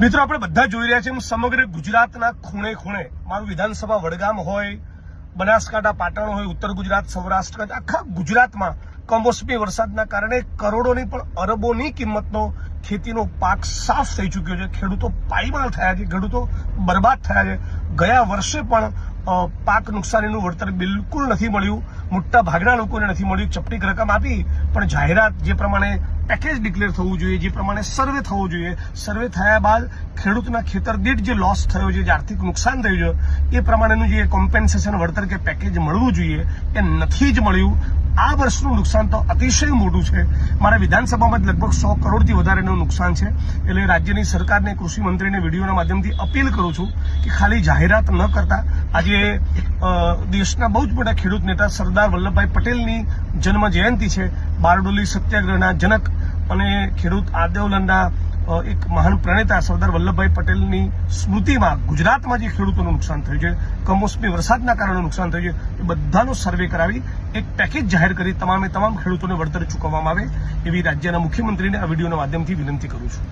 મિત્રો, આપણે બધા જોઈ રહ્યા છીએ. સમગ્ર ગુજરાતના ખૂણે ખૂણે, મારું વિધાનસભા વડગામ હોય, બનાસકાંઠા, પાટણ હોય, ઉત્તર ગુજરાત, સૌરાષ્ટ્ર, આખા ગુજરાતમાં કમોસમી વરસાદના કારણે કરોડોની પણ અરબોની કિંમતનો ખેતીનો પાક સાફ થઈ ચૂક્યો છે. ખેડૂતો પાયમાલ થયા છે, ખેડૂતો બરબાદ થયા છે. ગયા વર્ષે પણ પાક નુકસાનીનું વળતર બિલકુલ નથી મળ્યું. મોટા ભાગના લોકોને નથી મળ્યું. ચપટીક રકમ આપી, પણ જાહેરાત જે પ્રમાણે પેકેજ ડિક્લેર થવું જોઈએ, જે પ્રમાણે સર્વે થવો જોઈએ. સર્વે થયા બાદ ખેડૂતના ખેતર દીઠ જે લોસ થયો છે, જે આર્થિક નુકસાન થયું છે, એ પ્રમાણેનું જે કોમ્પેન્સેશન વળતર કે પેકેજ મળવું જોઈએ, એ નથી જ મળ્યું. આ વર્ષનું નુકસાન તો અતિશય મોટું છે. મારા વિધાનસભામાં જ લગભગ સો કરોડથી વધારેનું નુકસાન છે. એટલે રાજ્યની સરકારને કૃષિ મંત્રીને વિડીયોના માધ્યમથી અપીલ કરું છું કે ખાલી જાહેરાત ન કરતા. આજે દેશના બહુ જ મોટા ખેડૂત નેતા સરદાર વલ્લભભાઈ પટેલની જન્મ જયંતિ છે. બારડોલી સત્યાગ્રહના જનક અને ખેડૂત અ, એક મહાન પ્રણેતા સરદાર વલ્લભભાઈ પટેલની સ્મૃતિમાં ગુજરાતમાં જે ખેડૂતોનું નુકસાન થયું છે, કમોસમી વરસાદના કારણે નુકસાન થયું છે, એ બધાનો સર્વે કરાવી, એક પેકેજ જાહેર કરી તમામે તમામ ખેડૂતોને વળતર ચૂકવવામાં આવે, એવી રાજ્યના મુખ્યમંત્રીને આ વિડીયોના માધ્યમથી વિનંતી કરું છું.